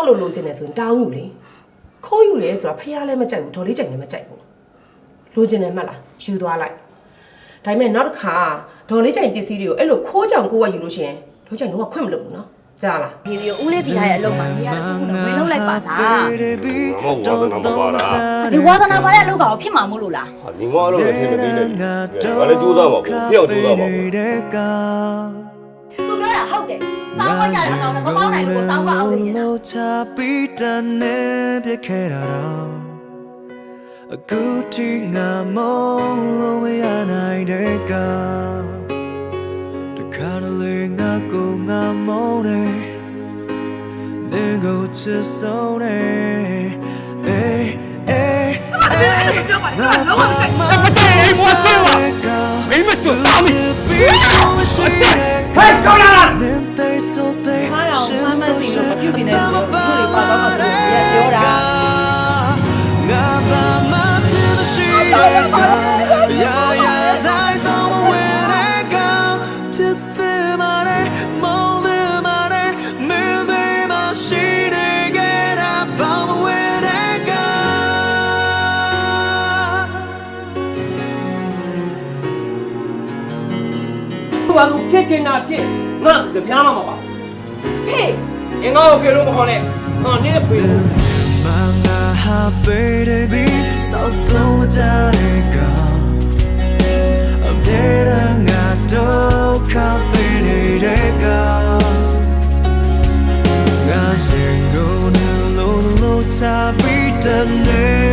အဲ့လိုလိုချင်တယ်ဆိုရင်တောင်းယူလေခိုးယူလေဆိုတာဖះလည်းမကြိုက်ဘူးဒေါ်လေးကြိုက်လည်းမကြိုက်ဘူးလိုချင်တယ်မှတ်လားယူသွားလိုက်ဒါပေမဲ့နောက်တစ်ခါဒေါ်လေးကြိုက်ပစ္စည်းတွေကိုအဲ့လိုခိုးကြောင်ကိုယ်ကယူလို့ရှိရင်ဒေါ်ကြိုက်တော့ခွင့်မလုပ်ဘူးနော်ကြားလားဒီဗီကိုဦးလေးတီထားရဲ့အလုပ်မှာနေရာတစ်ခုခုတော့ဝင်လုပ်လိုက်ပါလားဒီဝါသနာပါတဲ့အလုပ်ကောင်ဖြစ်မှာမို့လို့လားဟာညီမအဲ့လိုလည်းထင်မသိနဲ့ငါလည်းကြိုးစားပါဘူးဖျောက်ကြိုးစားပါဘူးသူပြောတာဟုတ်တယ် စောင်းခွက်ကြတဲ့အကောင်နဲ့မပေါင်းနိုင်လို့စောင်းခွက်အောင်နေနေတာ လို့ချပြီးတန်နေပြခဲ့တာတော့အခုထိငါမလို့မရနိုင်တဲ့ကတခါတလေငါကိုငါမုန်းနေနေကိုချစ်ဆုံးနေအေးအေးကျမတို့လည်းပြောပါလားလုံးဝမ သူကသူဖြစ်ချင်တာဖြစ်ငါတပြားမှမပါဖေးငါ့ကိုဖေလို့မခေါ်နဲ့ငါနင်းဖေလို့ Manga baby so don't jare ka Amera nga do ka baby de ka Nga singo ne lo lo ta bi ta ne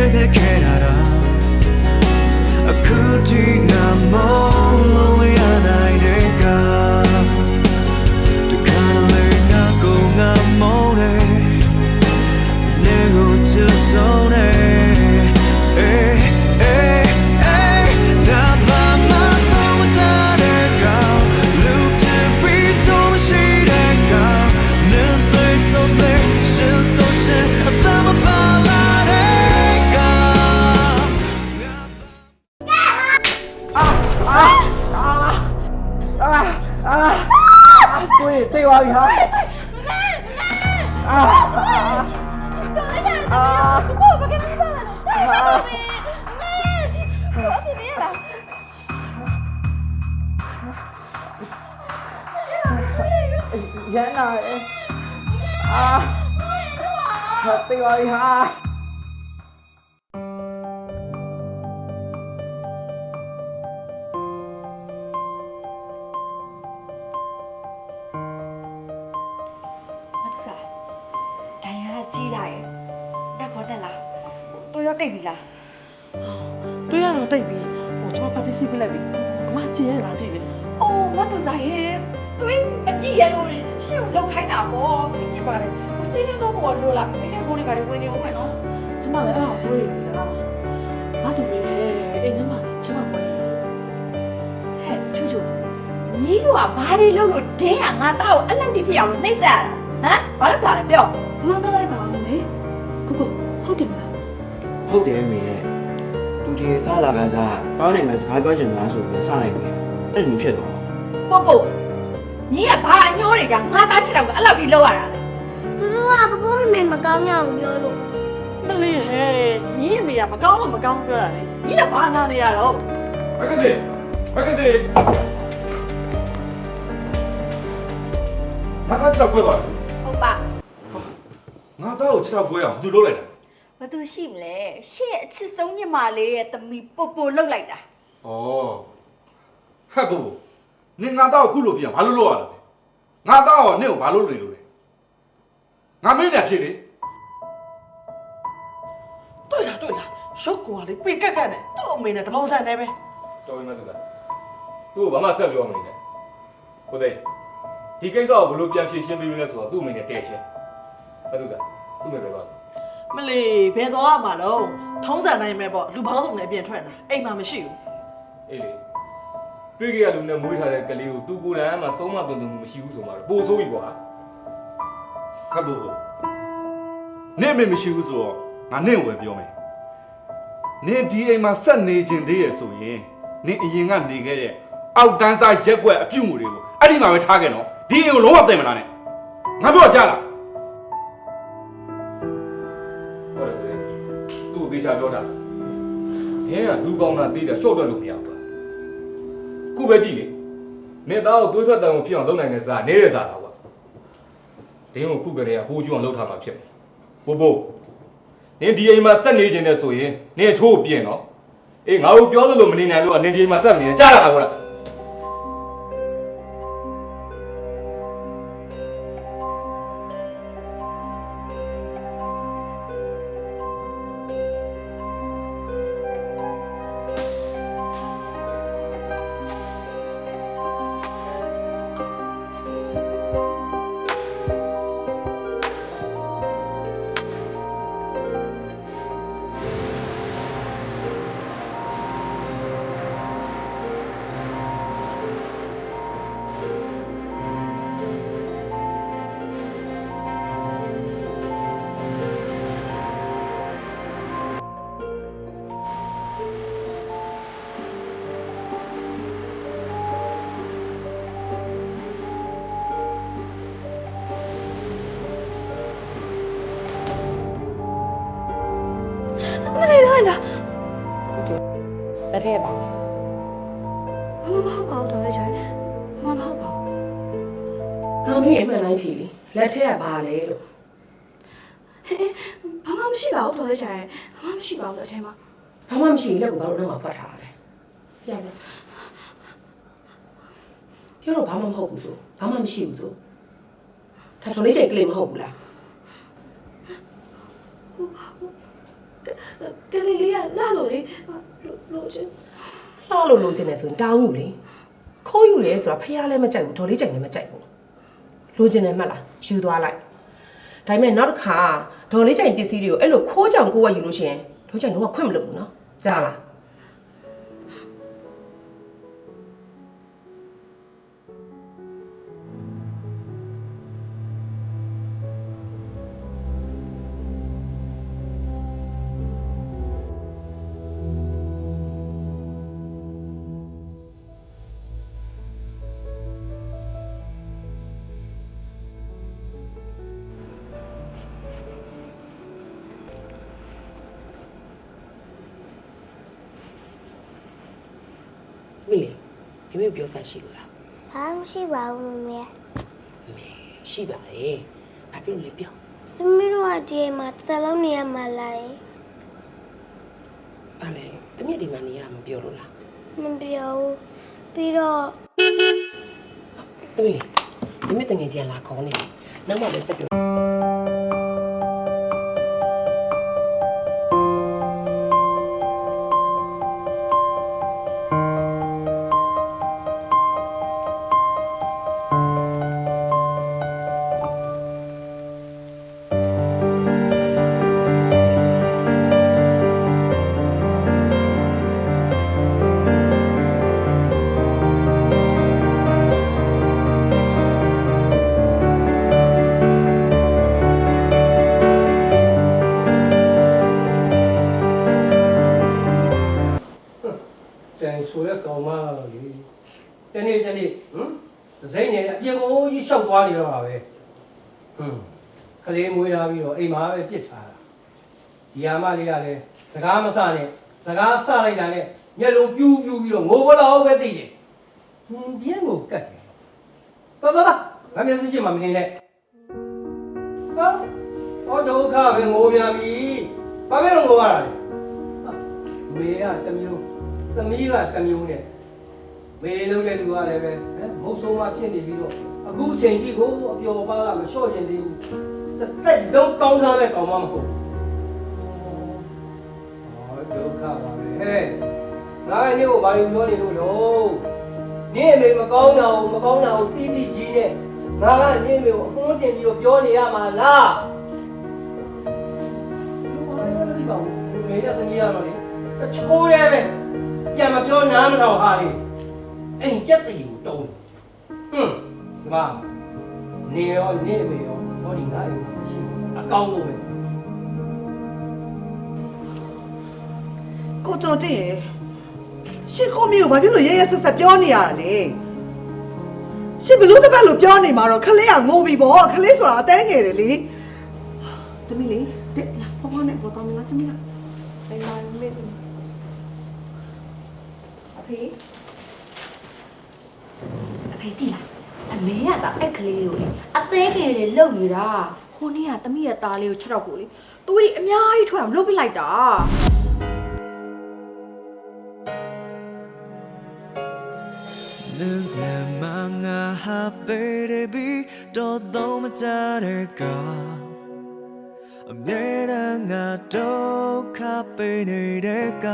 ရန်လာရဲ့အာဟာတေးပါပြီဟာမတူစားဒိုင်ယာကြီးလာရဲ့တက်ခေါ်တက်လားတို့ရောက်တိတ်ပြီလားတွေးရတော့တိတ်ပြီဟိုကျွန်မပါတီစီပြလိုက်ပြီအမကြည့်ရလားကြည့်လေအိုးမတူစားရဲ့ တွေးမကြည့်ရလို့ရှင်းလောက်ခိုင်းတာပေါ့စိတ်ညစ်ပါတယ်စိတ်ညစ်တော့ဘောလို့လားမင်းကဘိုးလေးပါလေဝင်နေဦးမယ်နော်ကျွန်မလည်းအဲ့ဒါဆိုရပြီလားငါတို့ပဲအိမ်ထဲမှာကျွန်မဝင်ဟဲ့ချူချူညီကဘာတွေလုပ်လို့ဒင်းကငါတောက်အဲ့လောက်တိဖြစ်အောင်နှိမ့်ဆက်ရတာဟမ်ဘာလို့တာလဲပြောမမတက်လိုက်ပါဦးလေကိုကိုဟုတ်တယ်မလားဟုတ်တယ်မေရဲ့သူဒီစားလာကစားကောင်းနေမယ်စကားပြောချင်မလားဆိုပြီးစလိုက်ပြီအဲ့လိုဖြစ်သွားပို့ပို့ ညီကဘာအညိုးတွေကငါသားချစ်တော့အဲ့လောက်ထိလောက်ရတာလဲသူတို့ကပပိုးမမေမကောင်းကြဘူးပြောလို့မလေးဟဲ့ညီအမေကမကောင်းလို့မကောင်းပြောတာလေညီကဘာနာနေရတော့ဘက်ကတိဘက်ကတိမကချောက်ပွဲပါဟုတ်ပါငါသားကိုခြေထောက်ကွဲအောင်ဘာလို့လုပ်လိုက်လဲဘာသူရှိမလဲရှင့်အချစ်ဆုံးညီမလေးရဲ့သမီးပို့ပို့လောက်လိုက်တာ။ဩဟဲ့ဘူ နင်ငါသားကိုခုလိုပြန်ဘာလို့လုပ်ရလဲ။ငါသားကိုနင့်ကိုဘာလို့လုပ်နေလို့လဲ။ငါမင်းနဲ့ဖြစ်လေတွေ့လားတွေ့လားရုပ်ကွာလေပေကက်ကက်နဲ့သူ့အမေနဲ့တပေါင်းဆိုင်နေပဲတော်ပြီမတူတာသူ့ကိုဘာမှဆက်ပြောမနေနဲ့ကိုသိဒီကိစ္စကိုဘလို့ပြန်ဖြေရှင်းပေးမလဲဆိုတော့သူ့အမိနဲ့တဲရှင်းမတူတာသူ့မိပဲပါမလေးဘယ်သွားရမှာတော့ထုံးစံနိုင်မဲ့ပေါ့လူပေါင်းစုံနဲ့ပြင်ထွက်တာအိမ်မှာမရှိဘူးအေးလေ တွေ့ခဲ့ရလူနဲ့မွေးထားတဲ့ကလေးကိုသူကိုယ်တိုင်မှဆုံးမသွန်သွန်မှုမရှိဘူးဆိုမှတော့ပိုဆိုးပြီကွာဟဲ့ဘူဘူနင့်အမေမရှိဘူးဆိုတော့ငါနင့်ကိုပဲပြောမယ်နင့်ဒီအိမ်မှာဆက်နေခြင်းသေးရဆိုရင်နင့်အရင်ကနေခဲ့တဲ့အောက်တန်းစားရက်ွက်အပြုတ်မှုတွေကိုအဲ့ဒီမှာပဲထားခဲ့နော်ဒီအိမ်ကိုလုံးဝသိမ့်မလားနဲ့ငါပြောကြလားဟုတ်တယ်သူ့ကိုသေချာပြောတာတင်းကလူကောင်းတာသေးတယ်ရှော့တွက်လို့မရဘူး ခုပဲကြည့်လေမင်းသားကိုသွေးထွက်တန်ကိုဖြစ်အောင်လုပ်နိုင်တဲ့စားနေတဲ့စားတော့ကွာတင်းကိုခုကလေးကဘိုးကျွန်းလောက်ထားမှာဖြစ်မယ်ဘိုးဘိုးနင်ဒီအိမ်မှာဆက်နေခြင်းနဲ့ဆိုရင်နင်အချိုးကိုပြင်တော့အေးငါတို့ပြောသလိုမနေနိုင်လို့ကနင်ဒီအိမ်မှာဆက်နေတယ်ကြား လာပါလားမလေးလိုက်တာလက်ထည့်ပါမမဟုတ်ပါဘူးတော်လေးချာမမဟုတ်ပါဘူး။ဟာမင်းအမှန်တိုင်းဖြေလေလက်ထည့်ကဘာလဲလို့ဘာမှမရှိပါဘူးတော်လေးချာဘာမှမရှိပါဘူးအထဲမှာဘာမှမရှိလက်ကိုဘာလို့နောက်မှာဖတ်ထားရလဲ။ပြစမ်းပြောတော့ဘာမှမဟုတ်ဘူးဆိုဘာမှမရှိဘူးဆိုဒါထော်လေးကျိတ်ကလေးမဟုတ်ဘူးလား ကလေး လေးကလာလို့လေလို့ချင်းလှောက်လို့လိုချင်တယ်ဆိုရင်တောင်းယူလေခိုးယူလေဆိုတာဖះလည်းမကြိုက်ဘူးထော်လေးကျိတ်လည်းမကြိုက်ဘူးလိုချင်တယ်မှတ်လားယူသွားလိုက်ဒါပေမဲ့နောက်တစ်ခါဒေါ်လေးကျိတ်ပစ္စည်းတွေကိုအဲ့လိုခိုးကြောင်ကိုယ်ကယူလို့ရှိရင်ဒေါ်ကျိတ်တော့ခွင့်မလုပ်ဘူးနော်ကြားလား မိမေပြောဆက်ရှိလို့လားဘာမှမရှိပါဘူးမမေရှိပါတယ်ဘာဖြစ်လို့လဲပြောသမီးတို့ကဒီအိမ်မှာတစ်သက်လုံးနေရမှာလားဘာလဲတမီးဒီမှာနေရတာမပြောလို့လားမပြောဘူးပြီးတော့တမီးလေမိမေတငယ်ချင်းလာခေါ်နေတယ်နောက်မှလည်းဆက်ပြော ဟမ်ဇိမ့်နေအပြင်ကိုကြီးရှောက်သွားနေတော့ပါပဲဟွန်းကလေးမွေးလာပြီးတော့အိမ်မှာပဲပြစ်ထားတာဒီယာမလေးကလည်းစကားမစနဲ့စကားစလိုက်တာနဲ့မျက်လုံးပြူးပြူးပြီးတော့ငိုဘလောက်ပဲသိတယ်ဟင်းပြင်းကိုကတ်တယ်တော်တော်ငါမျက်စိရှိမှမနေနဲ့ဟာဟောဒုက္ခပဲငိုပြန်ပြီဘာပဲလို့ငိုရတာလဲဟာမေကတစ်မျိုးသမီးကတစ်မျိုးနဲ့ မေလုံးတဲ့လူကလည်းပဲဟမ်မဟုတ်ဆုံးမဖြစ်နေပြီးတော့အခုချိန်ကြီးကိုအပျော်ပါးကမလျှော့ချင်သေးဘူးတစ်သက်လုံးကောင်းစားတဲ့ကောင်မမဟုတ်ဘူးဟောဒုက္ခပါပဲဟဲ့ငါကနေ့ကိုဘာလို့ပြောနေလို့တော့နင့်အမေမကောင်းတာကိုမကောင်းတာကိုတီးတီးကြီးနဲ့ငါကနင့်အမေကိုအမှုန်းတင်ပြီးတော့ပြောနေရမှာလားလူဘာလဲမသိပါဘူးလူငယ်တဲ့သမီးရတော့လေတချိုးရဲပဲပြန်မပြောနားမထောင်ဟာလေ အဲ့ဒီကြက်တည်းကိုတုံးဟွန်းဒီမှာနေရောနေအမေရောဟောဒီငါ့အိမ်မှာရှိအကောင်းလို့ပဲကိုကျော်တင်ရေရှစ်ကိုမျိုးဘာဖြစ်လို့ရဲရဲဆက်ဆက်ပြောနေရတာလဲရှစ်ဘလို့တစ်ပတ်လို့ပြောနေမှာတော့ခလေးကငိုပြီပေါ့ခလေးဆိုတာအတန်းငယ်တယ်လေသမီးလေးတဲ့လာဖောဖောနဲ့ပေါ်တော်မလားသမီးလားဘယ်မှာလဲသူအဖေအ ဖေတိလားအမေကတာအဲ့ကလေးကိုလေအသေးငယ်တွေလုံနေတာဟိုနေ့ကတမိရဲ့သားလေးကိုချက်တော့ကိုလေသူတွေအများကြီးထွက်အောင်လုပ်ပစ်လိုက်တာလူငယ်မငါဟာပေရဘီတော့တော့မကြတဲ့ကအမြဲတမ်းငါဒုက္ခပေးနေတဲ့က